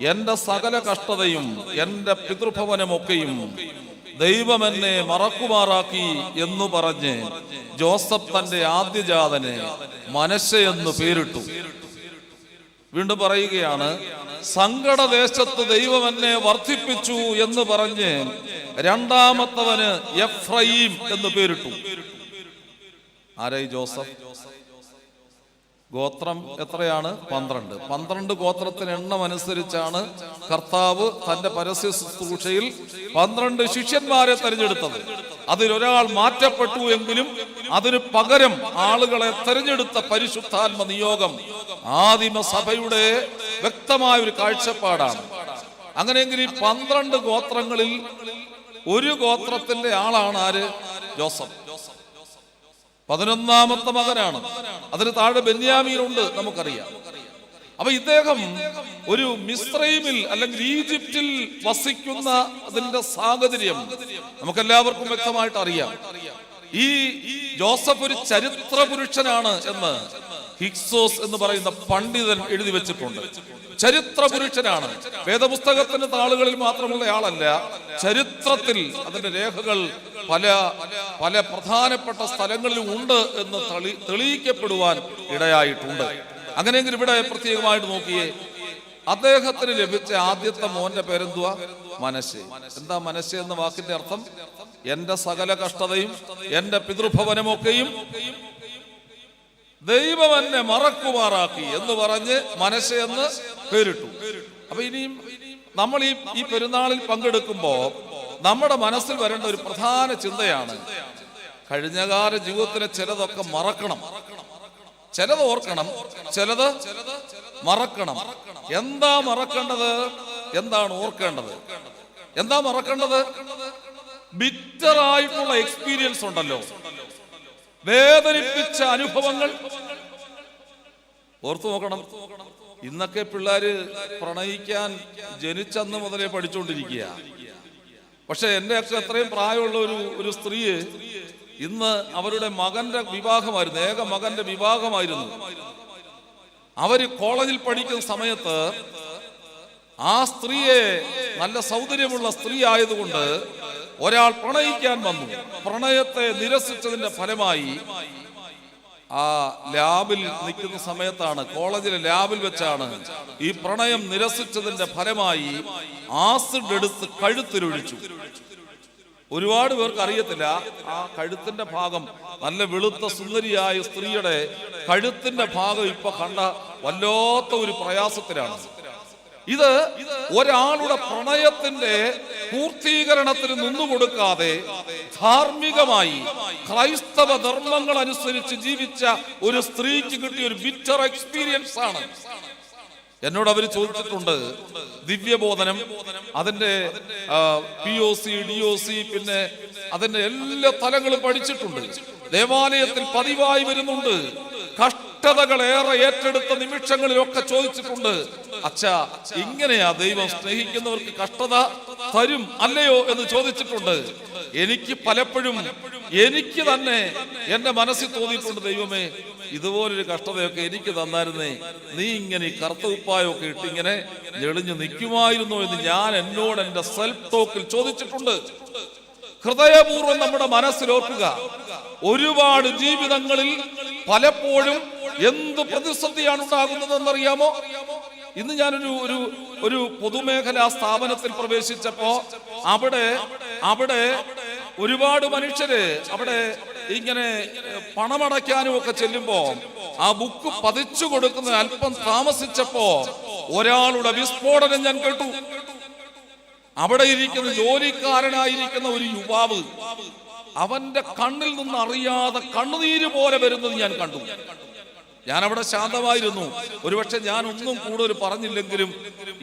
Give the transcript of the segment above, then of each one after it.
എന്റെ സകല കഷ്ടതയും എന്റെ പിതൃഭവനമൊക്കെയും ദൈവം എന്നെ മറക്കുമാറാക്കി എന്ന് പറഞ്ഞ് ജോസഫ് തന്റെ ആദ്യജാതനെ മനശ്ശ എന്ന് പേരിട്ടു. വീണ്ടും പറയുകയാണ് സങ്കടദേശത്ത് ദൈവം എന്നെ വർദ്ധിപ്പിച്ചു എന്ന് പറഞ്ഞ് രണ്ടാമത്തവന് എഫ്രയീം എന്ന് പേരിട്ടു. ആരായി ജോസഫ്? ഗോത്രം എത്രയാണ്? പന്ത്രണ്ട്. പന്ത്രണ്ട് ഗോത്രത്തിന് എണ്ണം അനുസരിച്ചാണ് കർത്താവ് തന്റെ പരസ്യ ശുശ്രൂഷയിൽ പന്ത്രണ്ട് ശിഷ്യന്മാരെ തെരഞ്ഞെടുത്തത്. അതിലൊരാൾ മാറ്റപ്പെട്ടു എങ്കിലും അതിന് പകരം ആളുകളെ തെരഞ്ഞെടുത്ത പരിശുദ്ധാത്മ നിയോഗം ആദിമ സഭയുടെ വ്യക്തമായ ഒരു കാഴ്ചപ്പാടാണ്. അങ്ങനെയെങ്കിൽ ഈ പന്ത്രണ്ട് ഗോത്രങ്ങളിൽ ഒരു ഗോത്രത്തിന്റെ ആളാണ് ആര്? ജോസഫ്. പതിനൊന്നാമത്തെ മകനാണ്. അതിന് താഴെ ബെന്യാമീനുണ്ട് നമുക്കറിയാം. അപ്പൊ ഇദ്ദേഹം ഒരു മിസ്രൈമിൽ അല്ലെങ്കിൽ ഈജിപ്തിൽ വസിക്കുന്ന അതിന്റെ സാഹചര്യം നമുക്കെല്ലാവർക്കും വ്യക്തമായിട്ട് അറിയാം. ഈ ജോസഫ് ഒരു ചരിത്ര പുരുഷനാണ് എന്ന് ഹിക്സോസ് എന്ന് പറയുന്ന പണ്ഡിതൻ എഴുതി വെച്ചിട്ടുണ്ട്. ചരിത്ര പുരുഷനാണ് വേദപുസ്തകത്തിന്റെ താളുകളിൽ മാത്രമുള്ള ആളല്ല ചരിത്രത്തിൽ അതിന്റെ രേഖകൾ പല പല പ്രധാനപ്പെട്ട സ്ഥലങ്ങളിലും ഉണ്ട് എന്ന് തെളി തെളിയിക്കപ്പെടുവാൻ ഇടയായിട്ടുണ്ട്. അങ്ങനെയെങ്കിൽ ഇവിടെ പ്രത്യേകമായിട്ട് നോക്കിയേ അദ്ദേഹത്തിന് ലഭിച്ച ആദ്യത്തെ മോന്റെ പേരെന്തുവാ? മനസ്സ് എന്താ മനസ്സ് എന്ന വാക്കിന്റെ അർത്ഥം? എന്റെ സകല കഷ്ടതയും എന്റെ പിതൃഭവനമൊക്കെയും ദൈവം എന്നെ മറക്കുമാറാക്കി എന്ന് പറഞ്ഞ് മനസ്സ് എന്ന് പേരിട്ടു. അപ്പൊ ഇനിയും നമ്മൾ ഈ ഈ പെരുന്നാളിൽ പങ്കെടുക്കുമ്പോ നമ്മുടെ മനസ്സിൽ വരേണ്ട ഒരു പ്രധാന ചിന്തയാണ് കഴിഞ്ഞകാല ജീവിതത്തിലെ ചിലതൊക്കെ മറക്കണം. ചിലത് ഓർക്കണം ചിലത് മറക്കണം. എന്താ മറക്കേണ്ടത്? എന്താണ് ഓർക്കേണ്ടത്? എന്താ മറക്കേണ്ടത്? ബിറ്ററായിട്ടുള്ള എക്സ്പീരിയൻസ് ഉണ്ടല്ലോ. വേദനിപ്പിച്ച അനുഭവങ്ങൾ. ഓർത്തു നോക്കണം. ഇന്നൊക്കെ പിള്ളേര് പ്രണയിക്കാൻ ജനിച്ചന്ന് മുതലേ പഠിച്ചുകൊണ്ടിരിക്കുക പക്ഷെ എന്റെ ഒക്കെ അത്രയും പ്രായമുള്ള ഒരു ഒരു സ്ത്രീയെ ഇന്ന് അവരുടെ മകന്റെ വിവാഹമായിരുന്നു. ഏക മകന്റെ വിവാഹമായിരുന്നു. അവർ കോളേജിൽ പഠിക്കുന്ന സമയത്ത് ആ സ്ത്രീയെ നല്ല സൗന്ദര്യമുള്ള സ്ത്രീ ആയതുകൊണ്ട് ഒരാൾ പ്രണയിക്കാൻ വന്നു. പ്രണയത്തെ നിരസിച്ചതിന്റെ ഫലമായി ആ ലാബിൽ നിൽക്കുന്ന സമയത്താണ് കോളേജിലെ ലാബിൽ വെച്ചാണ് ഈ പ്രണയം നിരസിച്ചതിന്റെ ഫലമായി ആസിഡ് എടുത്ത് കഴുത്തിലൊഴിച്ചു. ഒരുപാട് പേർക്ക് അറിയത്തില്ല ആ കഴുത്തിന്റെ ഭാഗം നല്ല വെളുത്ത സുന്ദരിയായ സ്ത്രീയുടെ കഴുത്തിന്റെ ഭാഗം ഇപ്പൊ കണ്ട വല്ലാത്ത ഒരു പ്രയാസത്തിലാണ്. ഇത് ഒരാളുടെ പ്രണയത്തിന്റെ പൂർത്തീകരണത്തിന് നിന്നുകൊടുക്കാതെ ധാർമ്മികമായി ക്രൈസ്തവ ധർമ്മങ്ങൾ അനുസരിച്ച് ജീവിച്ച ഒരു സ്ത്രീക്ക് കിട്ടിയ ഒരു ബിറ്റർ എക്സ്പീരിയൻസ് ആണ്. എന്നോട് അവർ ചോദിച്ചിട്ടുണ്ട് ദിവ്യബോധനം അതിന്റെ P O C D O C പിന്നെ അതിന്റെ എല്ലാ തലങ്ങളും പഠിച്ചിട്ടുണ്ട്. ദേവാലയത്തിൽ പതിവായി വരുന്നുണ്ട്. കഷ്ടതകൾ ഏറെ ഏറ്റെടുത്ത നിമിഷങ്ങളിലൊക്കെ ചോദിച്ചിട്ടുണ്ട്. അച്ഛാ ഇങ്ങനെയാ ദൈവം സ്നേഹിക്കുന്നവർക്ക് കഷ്ടത തരും അല്ലയോ എന്ന് ചോദിച്ചിട്ടുണ്ട്. എനിക്ക് പലപ്പോഴും എനിക്ക് തന്നെ എന്റെ മനസ്സിൽ തോന്നിയിട്ടുണ്ട് ദൈവമേ ഇതുപോലൊരു കഷ്ടതയൊക്കെ എനിക്ക് തന്നായിരുന്നേ. നീ ഇങ്ങനെ ഈ കറുത്ത ഉപ്പായൊക്കെ ഇട്ട് ഇങ്ങനെ ഞെളിഞ്ഞു നിൽക്കുമായിരുന്നു എന്ന് ഞാൻ എന്നോട് എന്റെ സെൽഫ് ടോക്കിൽ ചോദിച്ചിട്ടുണ്ട്. ഹൃദയപൂർവം നമ്മുടെ മനസ്സിലോർക്കുക. ഒരുപാട് ജീവിതങ്ങളിൽ പലപ്പോഴും എന്ത് പ്രതിസന്ധിയാണ് ഉണ്ടാകുന്നത് എന്നറിയാമോ ഇന്ന് ഞാനൊരു ഒരു ഒരു പൊതുമേഖലാ സ്ഥാപനത്തിൽ പ്രവേശിച്ചപ്പോ അവിടെ അവിടെ ഒരുപാട് മനുഷ്യര് അവിടെ ഇങ്ങനെ പണമടയ്ക്കാനും ഒക്കെ ചെല്ലുമ്പോ ആ ബുക്ക് പതിച്ചു കൊടുക്കുന്ന അല്പം താമസിച്ചപ്പോ ഒരാളുടെ വിസ്ഫോടനം ഞാൻ കേട്ടു. അവിടെ ഇരിക്കുന്ന ജോലിക്കാരനായിരിക്കുന്ന ഒരു യുവാവ് അവന്റെ കണ്ണിൽ നിന്ന് അറിയാതെ കണ്ണുനീര് പോലെ വരുന്നത് ഞാൻ കണ്ടു. ഞാൻ അവിടെ ശാന്തമായിരുന്നു. ഒരുപക്ഷെ ഞാൻ ഒന്നും കൂടുതൽ പറഞ്ഞില്ലെങ്കിലും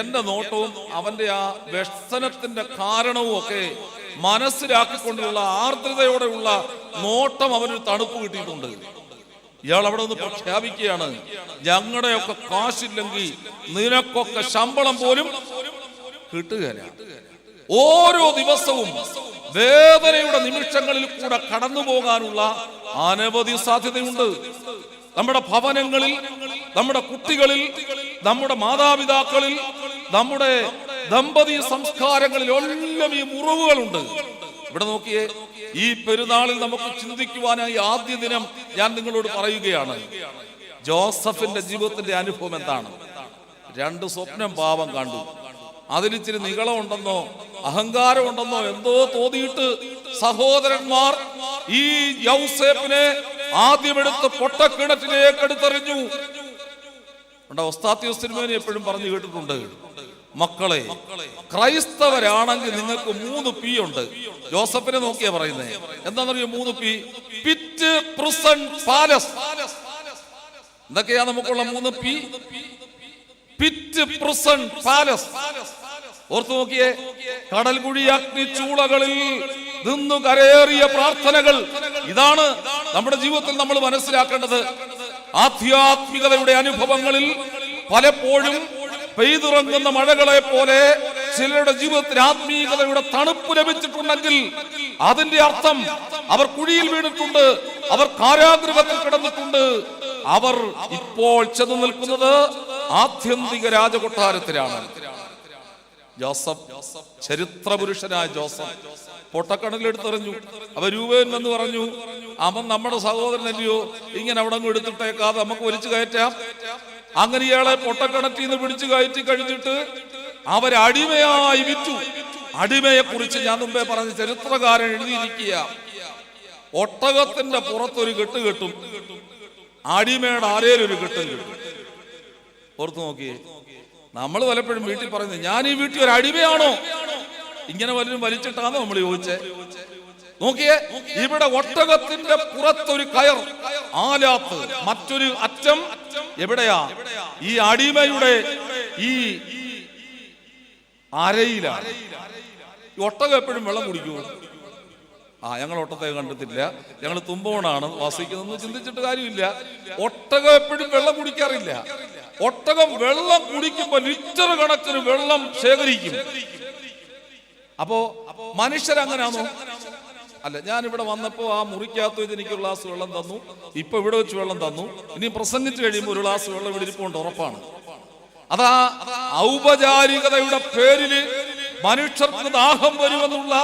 എന്റെ നോട്ടവും അവന്റെ ആ വ്യസനത്തിന്റെ കാരണവും ഒക്കെ മനസ്സിലാക്കിക്കൊണ്ടുള്ള ആർദ്രതയോടെയുള്ള നോട്ടം അവനൊരു തണുപ്പ് കിട്ടിയിട്ടുണ്ട്. ഇയാൾ അവിടെ ഒന്ന് പ്രഖ്യാപിക്കുകയാണ് ഞങ്ങളുടെയൊക്കെ കാശില്ലെങ്കിൽ നിനക്കൊക്കെ ശമ്പളം പോലും കിട്ടുകയില്ല. ഓരോ ദിവസവും വേദനയുടെ നിമിഷങ്ങളിൽ കൂടെ കടന്നു പോകാനുള്ള അനവധി സാധ്യതയുണ്ട്. നമ്മുടെ ഭവനങ്ങളിൽ നമ്മുടെ കുട്ടികളിൽ നമ്മുടെ മാതാപിതാക്കളിൽ നമ്മുടെ ദമ്പതി സംസ്കാരങ്ങളിൽ എല്ലാം ഈ മുറിവുകളുണ്ട്. ഇവിടെ നോക്കിയേ ഈ പെരുന്നാളിൽ നമുക്ക് ചിന്തിക്കുവാനായി ആദ്യ ദിനം ഞാൻ നിങ്ങളോട് പറയുകയാണ്. ജോസഫിന്റെ ജീവിതത്തിന്റെ അനുഭവം എന്താണ്? രണ്ട് സ്വപ്നം പാവം കണ്ടു. അതിലിച്ചിരി നികളമുണ്ടെന്നോ അഹങ്കാരമുണ്ടെന്നോ എന്തോ തോന്നിയിട്ട് സഹോദരന്മാർ ഈ യൗസേപ്പിനെ ആദ്യമെടുത്ത് പൊട്ടക്കിണറ്റിലേക്ക് എടുത്തെറിഞ്ഞു ഉസ്താത്തി ഒസ്താത്യോസ് തിരുമേനി എപ്പോഴും പറഞ്ഞു കേട്ടിട്ടുണ്ട്. മക്കളെ ക്രൈസ്തവരാണെങ്കിൽ നിങ്ങൾക്ക് മൂന്ന് പി ഉണ്ട്. ജോസഫിനെ നോക്കിയാ പറയുന്നത് എന്താണെന്നറിയോ മൂന്ന് പി? Pit prison palace. എന്തൊക്കെയാ നമുക്കുള്ള മൂന്ന് പി? Pit prison palace. ഓർത്തു നോക്കിയേ കടൽകുഴി അഗ്നി ചൂളകളിൽ നിന്നു കരയേറിയ പ്രാർത്ഥനകൾ. ഇതാണ് നമ്മുടെ ജീവിതത്തിൽ നമ്മൾ മനസ്സിലാക്കേണ്ടത് ആധ്യാത്മികതയുടെ അനുഭവങ്ങളിൽ പലപ്പോഴും പെയ്തിറങ്ങുന്ന മഴകളെ പോലെ ചിലരുടെ ജീവിതത്തിൽ ആത്മീയതയുടെ തണുപ്പ് ലഭിച്ചിട്ടുണ്ടെങ്കിൽ അതിന്റെ അർത്ഥം അവർ കുഴിയിൽ വീണിട്ടുണ്ട് അവർ കാരാഗ്രഹത്തിൽ കിടന്നിട്ടുണ്ട്. അവർ ഇപ്പോൾ ചെന്ന് നിൽക്കുന്നത് ആത്യന്തിക രാജകൊട്ടാരത്തിലാണ്. ജോസഫ് ചരിത്ര പുരുഷനായ ജോസഫ്. പൊട്ടക്കണലെടുത്തെറിഞ്ഞു അവ രൂപേൻ എന്ന് പറഞ്ഞു അവൻ നമ്മുടെ സഹോദരനല്ലയോ? ഇങ്ങനെ അവിടെ എടുത്തിട്ടേക്കാതെ നമുക്ക് വലിച്ചു കയറ്റാം. അങ്ങനെ ഇയാളെ പൊട്ടക്കണറ്റിൽ നിന്ന് പിടിച്ചു കയറ്റി കഴിഞ്ഞിട്ട് അവരടിമയായി വിറ്റു. അടിമയെ കുറിച്ച് ഞാൻ മുമ്പേ പറഞ്ഞ ചരിത്രകാരൻ എഴുതിയിരിക്കുക. ഒട്ടകത്തിന്റെ പുറത്തൊരു കെട്ട് കെട്ടും അടിമയുടെ ആരേലൊരു കെട്ടും കിട്ടും. ഓർത്തു നോക്കിയേ. നമ്മൾ പലപ്പോഴും വീട്ടിൽ പറയുന്നത് ഞാൻ ഈ വീട്ടിൽ ഒരു അടിമയാണോ? ഇങ്ങനെ വല്ലതും വലിച്ചിട്ടാണോ നമ്മൾ ചോദിച്ചേ. നോക്കിയേ ഇവിടെ ഒട്ടകത്തിന്റെ പുറത്തൊരു കയർ ആലാത്ത് മറ്റൊരു അറ്റം എവിടെയാ? ഈ അടിമയുടെ ഈ അരയിലാണ്. ഈ ഒട്ടകം എപ്പോഴും വെള്ളം കുടിക്കുമോ ആ ഞങ്ങൾ ഒട്ടത്തെ കണ്ടിട്ടില്ല. ഞങ്ങൾ തുമ്പോണാണ് വസിക്കുന്നതെന്ന് ചിന്തിച്ചിട്ട് കാര്യമില്ല. ഒട്ടകം എപ്പോഴും വെള്ളം കുടിക്കാറില്ല. ഒട്ടകം വെള്ളം കുടിക്കുമ്പോൾ ലിറ്റർ കണക്കിന് വെള്ളം ശേഖരിക്കും. അപ്പോ മനുഷ്യരങ്ങനാണോ? അല്ല ഞാൻ ഇവിടെ വന്നപ്പോ ആ മുറിക്കകത്ത് വെച്ച് എനിക്ക് ഒരു ഗ്ലാസ് വെള്ളം തന്നു. ഇപ്പൊ ഇവിടെ വെച്ച് വെള്ളം തന്നു. ഇനി പ്രസംഗിച്ചു കഴിയുമ്പോൾ ഒരു ഗ്ലാസ് വെള്ളം ഇവിടെ ഇരിപ്പുണ്ട് ഉറപ്പാണ്. അതാ ഔപചാരികതയുടെ പേരിൽ മനുഷ്യർക്ക് ദാഹം വരുമെന്നുള്ള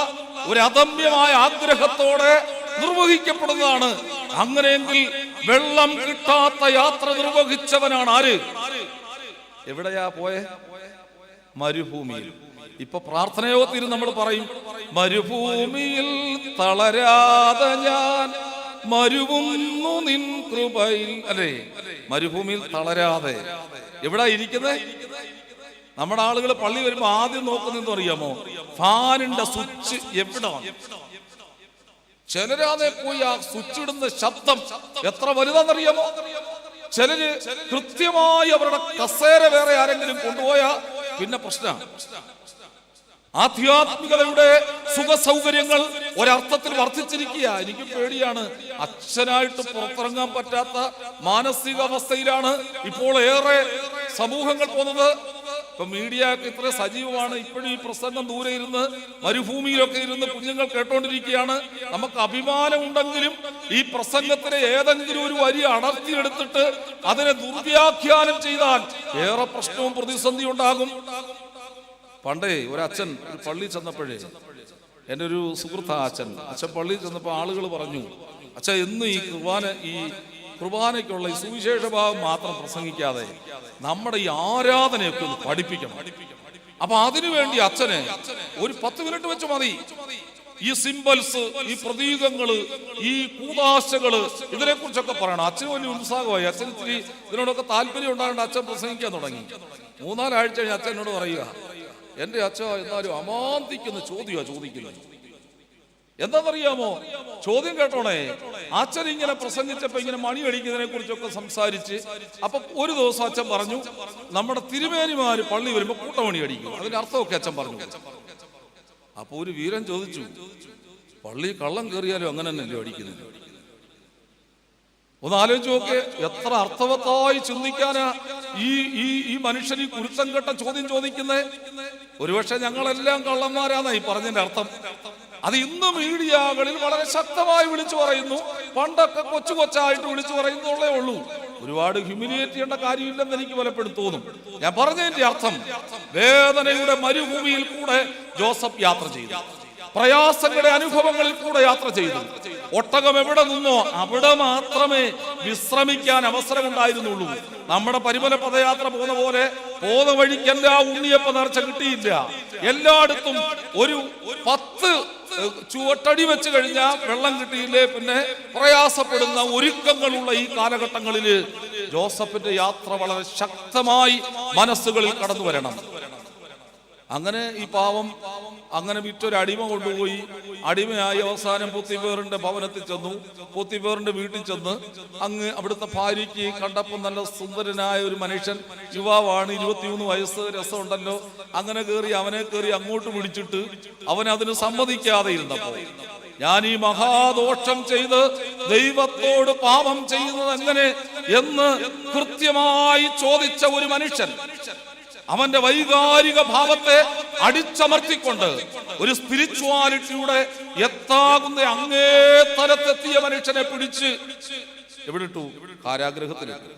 ഒരു അദമ്യമായ ആഗ്രഹത്തോടെ നിർവഹിക്കപ്പെടുന്നതാണ്. അങ്ങനെയെങ്കിൽ വെള്ളം കിട്ടാത്ത യാത്ര നിർവഹിച്ചവനാണ് ആര്? എവിടെയാ പോയെ? മരുഭൂമിയിൽ. ഇപ്പൊ പ്രാർത്ഥനയോഗത്തിൽ നമ്മൾ പറയും മരുഭൂമിയിൽ തളരാതെ ഞാൻ മരുവുന്നു നിൻ കൃപയിൽ. അല്ലേ? മരുഭൂമിയിൽ തളരാതെ. എവിടെ ഇരിക്കുന്നത് നമ്മുടെ ആളുകൾ പള്ളി വരുമ്പോ ആദ്യം നോക്കുന്നെന്ന് അറിയാമോ? ഫാനിന്റെ സ്വിച്ച് എവിടെ ചിലരാതെ പോയി ആ സ്വിച്ച് ഇടുന്ന ശബ്ദം എത്ര വലുതാണെന്നറിയാമോ ചിലര് കൃത്യമായി അവരുടെ കസേര വേറെ ആരെങ്കിലും കൊണ്ടുപോയാ പിന്നെ പ്രശ്നമാണ് ആധ്യാത്മികതയുടെ സുഖ സൗകര്യങ്ങൾ ഒരർത്ഥത്തിൽ വർദ്ധിച്ചിരിക്കുക എനിക്ക് പേടിയാണ്. അച്ഛനായിട്ട് പുറത്തിറങ്ങാൻ പറ്റാത്ത മാനസികാവസ്ഥയിലാണ് ഇപ്പോൾ ഏറെ സമൂഹങ്ങൾ പോകുന്നത്. ഇപ്പൊ മീഡിയ ഇത്ര സജീവമാണ് ഇപ്പോഴും ഈ പ്രസംഗം ദൂരെ ഇരുന്ന് മരുഭൂമിയിലൊക്കെ ഇരുന്ന് കുഞ്ഞുങ്ങൾ കേട്ടോണ്ടിരിക്കുകയാണ്. നമുക്ക് അഭിമാനമുണ്ടെങ്കിലും ഈ പ്രസംഗത്തിന് ഏതെങ്കിലും ഒരു വരി അടർത്തിയെടുത്തിട്ട് അതിനെ ദുർവ്യാഖ്യാനം ചെയ്താൽ ഏറെ പ്രശ്നവും പ്രതിസന്ധി ഉണ്ടാകും. പണ്ടേ ഒരു അച്ഛൻ ഒരു പള്ളി ചെന്നപ്പോഴേ എന്റെ ഒരു സുഹൃത്താ അച്ഛൻ അച്ഛൻ പള്ളിയിൽ ചെന്നപ്പോൾ ആളുകൾ പറഞ്ഞു അച്ഛ എന്ന് ഈ കുർബാന ഈ കുർബാനയ്ക്കുള്ള ഈ സുവിശേഷ ഭാഗം മാത്രം പ്രസംഗിക്കാതെ നമ്മുടെ ഈ ആരാധനയൊക്കെ ഒന്ന് പഠിപ്പിക്കണം. അപ്പൊ അതിനുവേണ്ടി അച്ഛന് ഒരു പത്ത് മിനിറ്റ് വെച്ച് മതി. ഈ സിംബൽസ് ഈ പ്രതീകങ്ങൾ ഈ കൂതാശകൾ ഇതിനെ കുറിച്ചൊക്കെ പറയണം. അച്ഛന് വലിയ ഉത്സാഹമായി. അച്ഛൻ ഇത്തിരി ഇതിനോടൊക്കെ താല്പര്യം ഉണ്ടാകേണ്ട അച്ഛൻ പ്രസംഗിക്കാൻ തുടങ്ങി. മൂന്നാലാഴ്ച കഴിഞ്ഞ് അച്ഛനോട് പറയുക എന്റെ അച്ഛ എന്നാലും അമാന്തിക്കുന്ന ചോദ്യമാണ് ചോദിക്കുന്നത്. എന്താണെന്നറിയാമോ ചോദ്യം കേട്ടോണേ? അച്ഛൻ ഇങ്ങനെ പ്രസംഗിച്ചപ്പോ ഇങ്ങനെ മണി അടിക്കുന്നതിനെ കുറിച്ചൊക്കെ സംസാരിച്ച് അപ്പൊ ഒരു ദിവസം അച്ഛൻ പറഞ്ഞു നമ്മുടെ തിരുമേനിമാര് പള്ളി വരുമ്പോ കൂട്ടമണി അടിക്കും അതിന്റെ അർത്ഥമൊക്കെ അച്ഛൻ പറഞ്ഞു. അപ്പൊ ഒരു വീരൻ ചോദിച്ചു പള്ളി കള്ളം കയറിയാലും അങ്ങനെ തന്നെയല്ലോ അടിക്കുന്നത്? ഒന്ന് ആലോചിച്ച് നോക്ക് എത്ര അർത്ഥവത്തായി ചിന്തിക്കാനാ ഈ ഈ ഈ മനുഷ്യൻ ഈ കുരുത്തം കെട്ട ചോദ്യം ചോദിക്കുന്നത് ഒരുപക്ഷെ ഞങ്ങളെല്ലാം കള്ളന്മാരാന്നാ ഈ പറഞ്ഞതിന്റെ അർത്ഥം. അത് ഇന്ന് മീഡിയകളിൽ വളരെ ശക്തമായി വിളിച്ചു പറയുന്നു. പണ്ടൊക്കെ കൊച്ചു കൊച്ചായിട്ട് വിളിച്ചു പറയുന്നുള്ളേ ഉള്ളൂ. ഒരുപാട് ഹ്യൂമിലിയേറ്റ് ചെയ്യേണ്ട കാര്യമില്ലെന്ന് എനിക്ക് പലപ്പോഴും തോന്നും. ഞാൻ പറഞ്ഞതിന്റെ അർത്ഥം വേദനയുടെ മരുഭൂമിയിൽ കൂടെ ജോസഫ് യാത്ര ചെയ്തു. പ്രയാസങ്ങളുടെ അനുഭവങ്ങളിൽ കൂടെ യാത്ര ചെയ്തു. ഒട്ടകം എവിടെ നിന്നോ അവിടെ മാത്രമേ വിശ്രമിക്കാൻ അവസരമുണ്ടായിരുന്നുള്ളൂ. നമ്മുടെ പരിമല പദയാത്ര പോകുന്ന പോലെ പോകുന്ന വഴിക്ക് എല്ലാ ഉണ്ണിയപ്പ നേർച്ച കിട്ടിയില്ല. എല്ലായിടത്തും ഒരു പത്ത് ചുവട്ടടി വെച്ച് കഴിഞ്ഞാൽ വെള്ളം കിട്ടിയില്ലേ പിന്നെ പ്രയാസപ്പെടുന്ന ഒരുക്കങ്ങളുള്ള ഈ കാലഘട്ടങ്ങളിൽ ജോസഫിന്റെ യാത്ര വളരെ ശക്തമായി മനസ്സുകളിൽ കടന്നു വരണം അങ്ങനെ ഈ പാവം അങ്ങനെ വിറ്റൊരു അടിമ കൊണ്ടുപോയി. അടിമയായി അവസാനം പുത്തിപ്പേറിന്റെ ഭവനത്തിൽ ചെന്നു. പുത്തിപ്പേറിന്റെ വീട്ടിൽ ചെന്ന് അങ്ങ് അവിടുത്തെ ഭാര്യയ്ക്ക് കണ്ടപ്പോൾ നല്ല സുന്ദരനായ ഒരു മനുഷ്യൻ യുവാവാണ് ഇരുപത്തിമൂന്ന് വയസ്സ് രസമുണ്ടല്ലോ. അങ്ങനെ കയറി അവനെ കയറി അങ്ങോട്ട് പിടിച്ചിട്ട് അവൻ സമ്മതിക്കാതെ ഇരുന്നപ്പോൾ ഞാൻ ഈ മഹാദോഷം ചെയ്ത് ദൈവത്തോട് പാപം ചെയ്യുന്നത് എങ്ങനെ എന്ന് കൃത്യമായി ചോദിച്ച ഒരു മനുഷ്യൻ അവന്റെ വൈകാരിക ഭാവത്തെ അടിച്ചമർത്തിക്കൊണ്ട് ഒരു സ്പിരിച്വാലിറ്റിയുടെ എത്താകുന്ന അങ്ങേ തലത്തെത്തിയ മനുഷ്യനെ പിടിച്ച് എവിടെ ഇട്ടു കാരാഗ്രഹത്തിലിട്ടു